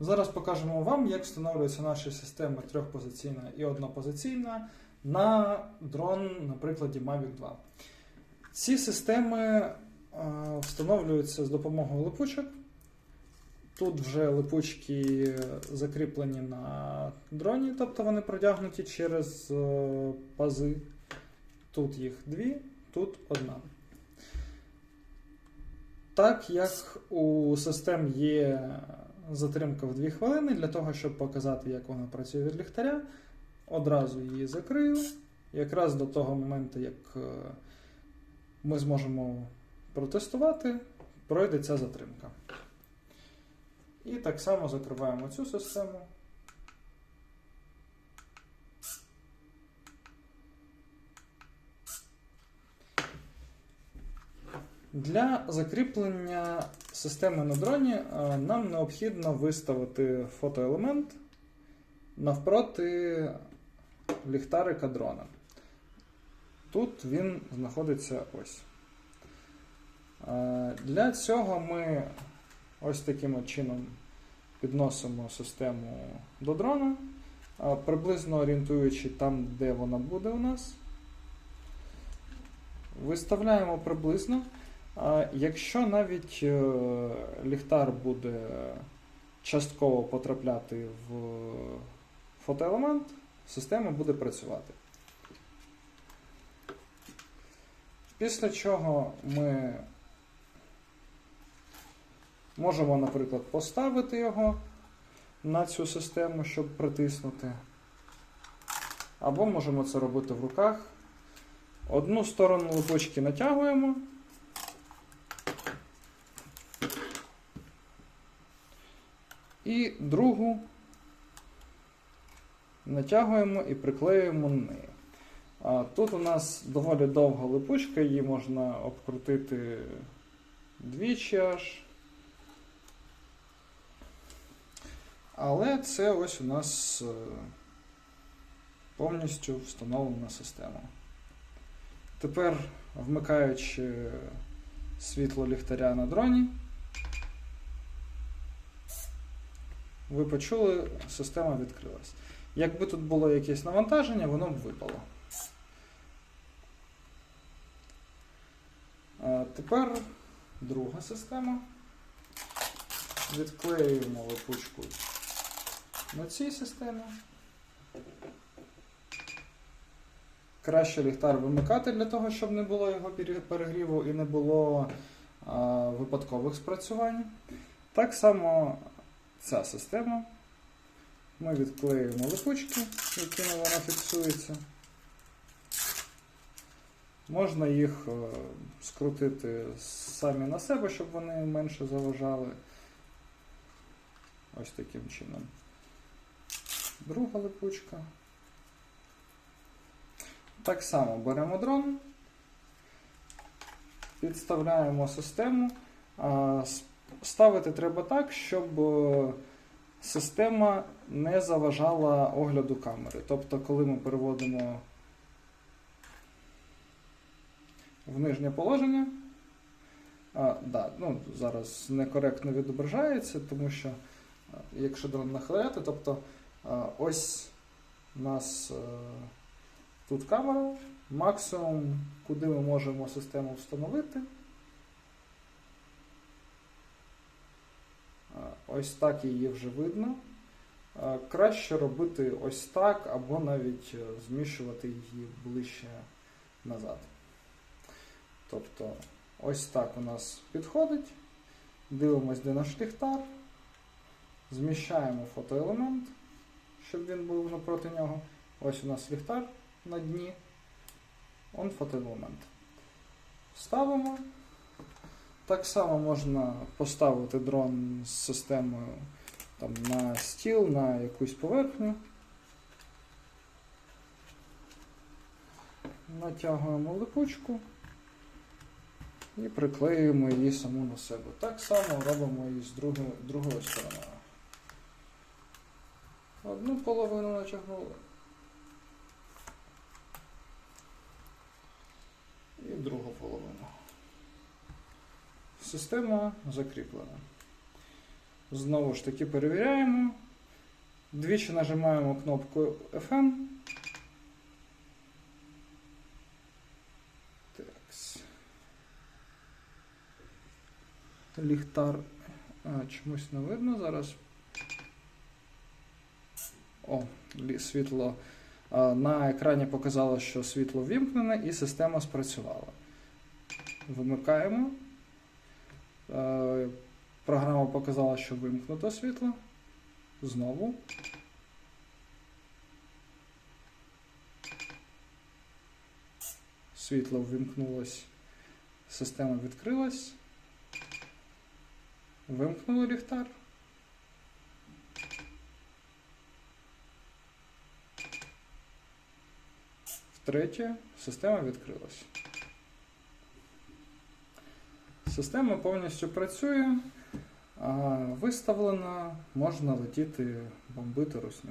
Зараз покажемо вам, як встановлюються наші системи трьохпозиційна і однопозиційна на дрон на прикладі Mavic 2. Ці системи е, встановлюються з допомогою липучок. Тут вже липучки закріплені на дроні, тобто вони продягнуті через е, пази. Тут їх дві, тут одна. Так як у систем є затримка в 2 хвилини, для того, щоб показати, як вона працює від ліхтаря, одразу її закрию. Якраз до того моменту, як е, ми зможемо протестувати, пройде ця затримка. І так само закриваємо цю систему. Для закріплення системи на дроні е, нам необхідно виставити фотоелемент навпроти ліхтарика дрона. Тут він знаходиться ось. Е, Для цього ми ось таким чином підносимо систему до дрона, е, приблизно орієнтуючи там, де вона буде у нас. Виставляємо приблизно. А Якщо навіть е, ліхтар буде частково потрапляти в фотоелемент, система буде працювати. Після чого ми можемо, наприклад, поставити його на цю систему, щоб притиснути. Або можемо це робити в руках. Одну сторону липучки натягуємо. І другу натягуємо і приклеюємо неї. Тут у нас доволі довга липучка, її можна обкрутити двічі аж. Але це ось у нас е, повністю встановлена система. Тепер, вмикаючи світло ліхтаря на дроні, ви почули, система відкрилась. Якби тут було якесь навантаження, воно б випало. Тепер друга система. Відклеюємо липучку на цій системі. Краще ліхтар вимикати для того, щоб не було його перегріву і не було а, випадкових спрацювань. Так само ця система. Ми відклеюємо липучки, якими вона фіксується. Можна їх е, скрутити самі на себе, щоб вони менше заважали. Ось таким чином. Друга липучка. Так само беремо дрон, підставляємо систему. Ставити треба так, щоб е, система не заважала огляду камери. Тобто, коли ми переводимо в нижнє положення, а, да, ну, зараз некоректно відображається, тому що якщо дрон нахиляти, тобто ось у нас е, тут камера, максимум, куди ми можемо систему встановити. А, Ось так її вже видно. Краще робити ось так, або навіть е, зміщувати її ближче назад. Тобто, ось так у нас підходить. Дивимось, де наш ліхтар. Зміщаємо фотоелемент, щоб він був напроти нього. Ось у нас ліхтар на дні. Он фотоелемент. Ставимо. Так само можна поставити дрон з системою там, на стіл, на якусь поверхню. Натягуємо липучку і приклеюємо її саму на себе. Так само робимо і з другої, другої сторони. Одну половину натягнули. І другу половину. Система закріплена. Знову ж таки перевіряємо. Двічі нажимаємо кнопку. Такс. Ліхтар а, чомусь не видно зараз. О, світло. На екрані показало, що світло вімкнене і система спрацювала. Вимикаємо. Е, Програма показала, що вимкнуто світло. Знову. Світло ввімкнулось, система відкрилась. Вимкнули ліхтар. Втретє, система відкрилась. Система повністю працює, виставлена, можна летіти бомбити русню.